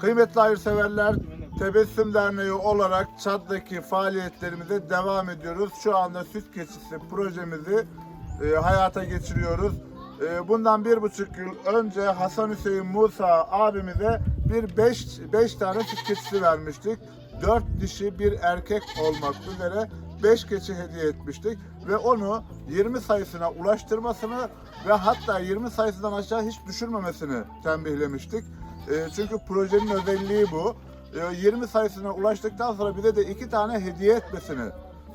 Kıymetli hayırseverler, Tebessüm Derneği olarak Çad'daki faaliyetlerimize devam ediyoruz. Şu anda süt keçisi projemizi e, hayata geçiriyoruz. E, bundan bir buçuk yıl önce Hasan Hüseyin Musa abimize bir beş, beş tane süt keçisi vermiştik. Dört dişi bir erkek olmak üzere 5 keçi hediye etmiştik ve onu 20 sayısına ulaştırmasını ve hatta 20 sayısından aşağı hiç düşürmemesini tembihlemiştik. E, çünkü projenin özelliği bu. E, 20 sayısına ulaştıktan sonra bize de iki tane hediye etmesini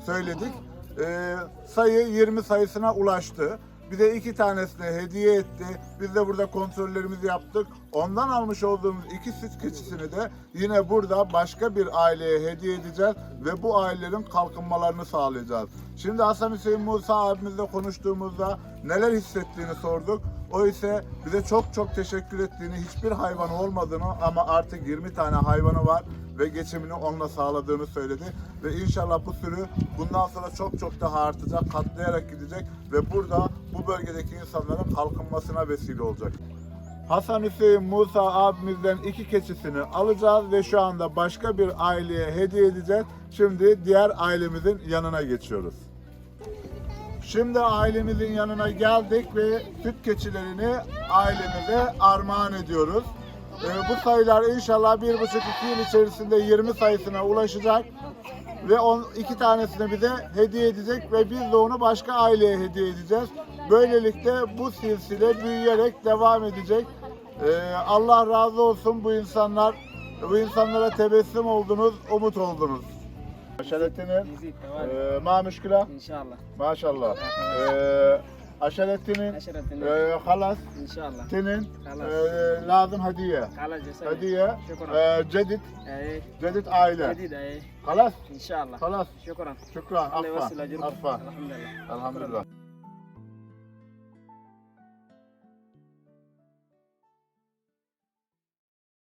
söyledik. E, sayı 20 sayısına ulaştı. Bize iki tanesini hediye etti. Biz de burada kontrollerimizi yaptık. Ondan almış olduğumuz iki süt keçisini de yine burada başka bir aileye hediye edeceğiz ve bu ailelerin kalkınmalarını sağlayacağız. Şimdi Hasan Hüseyin Musa abimizle konuştuğumuzda neler hissettiğini sorduk. O ise bize çok çok teşekkür ettiğini, hiçbir hayvanı olmadığını ama artık 20 tane hayvanı var ve geçimini onunla sağladığını söyledi. Ve inşallah bu sürü bundan sonra çok çok daha artacak, katlayarak gidecek ve burada bu bölgedeki insanların kalkınmasına vesile olacak. Hasan Hüseyin Musa abimizden iki keçisini alacağız ve şu anda başka bir aileye hediye edeceğiz. Şimdi diğer ailemizin yanına geçiyoruz. Şimdi ailemizin yanına geldik ve süt keçilerini ailemize armağan ediyoruz. Ee, bu sayılar inşallah bir buçuk iki yıl içerisinde 20 sayısına ulaşacak ve on, iki tanesini bize hediye edecek ve biz de onu başka aileye hediye edeceğiz. Böylelikle bu silsile büyüyerek devam edecek. Ee, Allah razı olsun bu insanlar, bu insanlara tebessüm oldunuz, umut oldunuz. Şeretini, يزيد توالي e, ma müşküla. ان شاء الله Maşallah. Ee, aşeretinin عشرة e, halas ان شاء الله senin Halas. e, lazım hediye. على جسد Hediye شكرا e, cedid اي cedid aile. جديد اي Halas ان شاء الله halas. شكرا Şükran. الله Affa. يوصل اجركم Affa. الحمد لله Elhamdülillah.